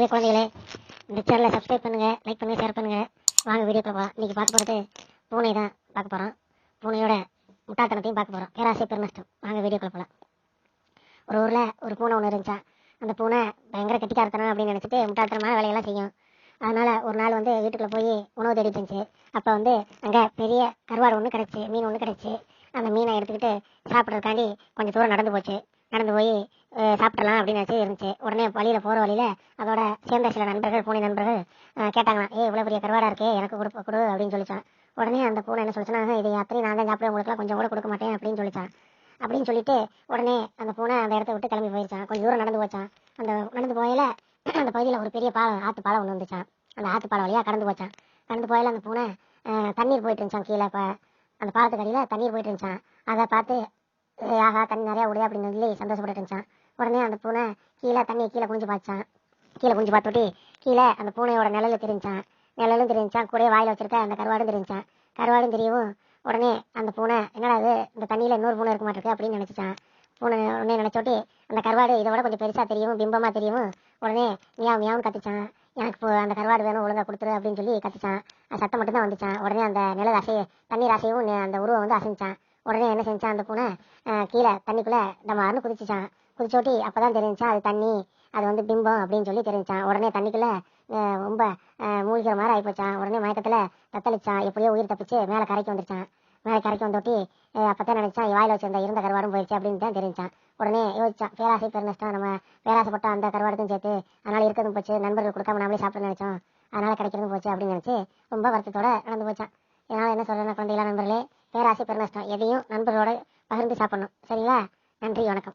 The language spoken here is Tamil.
நண்பர்களே குழந்தைகளே இந்த சேனலை சப்ஸ்கிரைப் பண்ணுங்க லைக் பண்ணுங்கள் ஷேர் பண்ணுங்கள் வாங்க வீடியோ போகலாம் இன்றைக்கி பார்க்க போகிறது பூனை தான் பார்க்க போகிறோம் பூனையோட முட்டாள்தனத்தையும் பார்க்க போகிறோம் பேராசை பெருநஷ்டம். வாங்க வீடியோக்குள்ள போகலாம் ஒரு ஊரில் ஒரு பூனை ஒன்று இருந்துச்சா? அந்த பூனை பயங்கர கட்டிக்காரத்தனம் அப்படின்னு நினச்சிட்டு முட்டாள்தனமான வேலையெல்லாம் செய்யும். அதனால் ஒரு நாள் வந்து வீட்டுக்குள்ளே போய் உணவு தேடிட்டு இருந்துச்சு. அப்போ வந்து அங்கே பெரிய கருவாடு ஒன்று கிடச்சி மீன் ஒன்று கிடச்சி. அந்த மீனை எடுத்துக்கிட்டு சாப்பிட்றதுக்காண்டி கொஞ்சம் தூரம் நடந்து போச்சு. நடந்து போய் சாப்பிடலாம் அப்படின்னு இருந்துச்சு. உடனே வழியில் போகிற வழியில் அதோட சேர்ந்த சில நண்பர்கள் பூனை நண்பர்கள் கேட்டாங்களாம் ஏ இவ்வளோ பெரிய கருவாடா இருக்கே எனக்கு கொடுப்ப கொடு அப்படின்னு சொல்லிச்சான். உடனே அந்த பூனை என்ன சொல்லிச்சுன்னா இது அத்தனை நான் தான் சாப்பிட உங்களுக்குலாம் கொஞ்சம் கூட கொடுக்க மாட்டேன் அப்படின்னு சொல்லிச்சான். அப்படின்னு சொல்லிட்டு உடனே அந்த பூனை அந்த இடத்த விட்டு கிளம்பி போயிருச்சான். கொஞ்சம் தூரம் நடந்து போச்சான். அந்த நடந்து போயில அந்த பகுதியில் ஒரு பெரிய பாலம் ஆற்று பாலம் ஒன்று வந்துச்சான் அந்த ஆற்று பாலம் வழியாக கடந்து போச்சான் கடந்து போயில அந்த பூனை தண்ணீர் போயிட்டு இருந்துச்சான் கீழே இப்போ அந்த பாலத்துக்கு அடியில் தண்ணீர் போயிட்டு இருந்துச்சான் அதை பார்த்து "ஏய், ஆஹா தண்ணி நிறையா விடு அப்படின்னு சொல்லி சந்தோஷப்பட்டு இருந்துச்சான் உடனே அந்த பூனை கீழே தண்ணியை கீழே குஞ்சு பார்த்தான் கீழே குஞ்சு பார்த்துட்டு கீழே அந்த பூனையோட நிழல தெரிஞ்சான் நிழலும் தெரிஞ்சான் கூட வாயில் வச்சிருக்க அந்த கருவாடும் தெரிஞ்சான் கருவாடும் தெரியவும் உடனே அந்த பூனை என்னடா இது? இந்த தண்ணியில் இன்னொரு பூனை இருக்க மாட்டிருக்கு? அப்படின்னு நினச்சிச்சான் பூனை உடனே நினச்சோட்டி அந்த கருவாடு இதை விட கொஞ்சம் பெருசாக தெரியும் பிம்பமாக தெரியும். உடனே மியாவும் மியாவும் கத்திச்சான் எனக்கு இப்போ அந்த கருவாடு வேணும் ஒழுங்காக கொடுத்துரு அப்படின்னு சொல்லி கத்திச்சான் சத்தம் மட்டும் தான் வந்துச்சான் உடனே அந்த நிழல் அசைய தண்ணீர் அசையும் அந்த உருவம் வந்து அசைஞ்சான் உடனே என்ன செஞ்சான் அந்த பூனை? கீழே தண்ணிக்குள்ளே டமார்னு குதிச்சிச்சான். குதிச்சோட்டி அப்போ தான் தெரிஞ்சான் அது தண்ணி அது வந்து பிம்பம் அப்படின்னு சொல்லி தெரிஞ்சான் உடனே தண்ணிக்குள்ளே ரொம்ப மூழ்கிற மாதிரி ஆகிப்போச்சான் உடனே மயக்கத்தில் தத்தளிச்சான். எப்படியோ உயிர் தப்பிச்சு மேலே கரைக்கு வந்துருச்சான். மேலே கரைக்கு வந்தோட்டி அப்போ தான் நினச்சான் வாயில் வச்சிருந்த இருந்த கருவாடும் போயிடுச்சு அப்படின்னு தான் தெரிஞ்சான். உடனே யோசிச்சான் பேராசை பெருநஷ்டம் நம்ம பேராசைப்பட்ட அந்த கருவாடுக்கும் சேர்த்து அதனால இருக்கிறதும் போச்சு. நண்பர்கள் கொடுக்காம நாமளே சாப்பிட நினைச்சோம். அதனால கிடைக்கிறதும் போச்சு அப்படின்னு நினச்சி ரொம்ப வருத்தத்தோட நடந்து போச்சான். இதனால என்ன சொல்கிறேன்னா குழந்தைகளா நண்பர்களே பேராசை பெருநஷ்டம் எதையும் நண்பர்களோட பகிர்ந்து சாப்பிடணும். சரிங்களா? நன்றி வணக்கம்.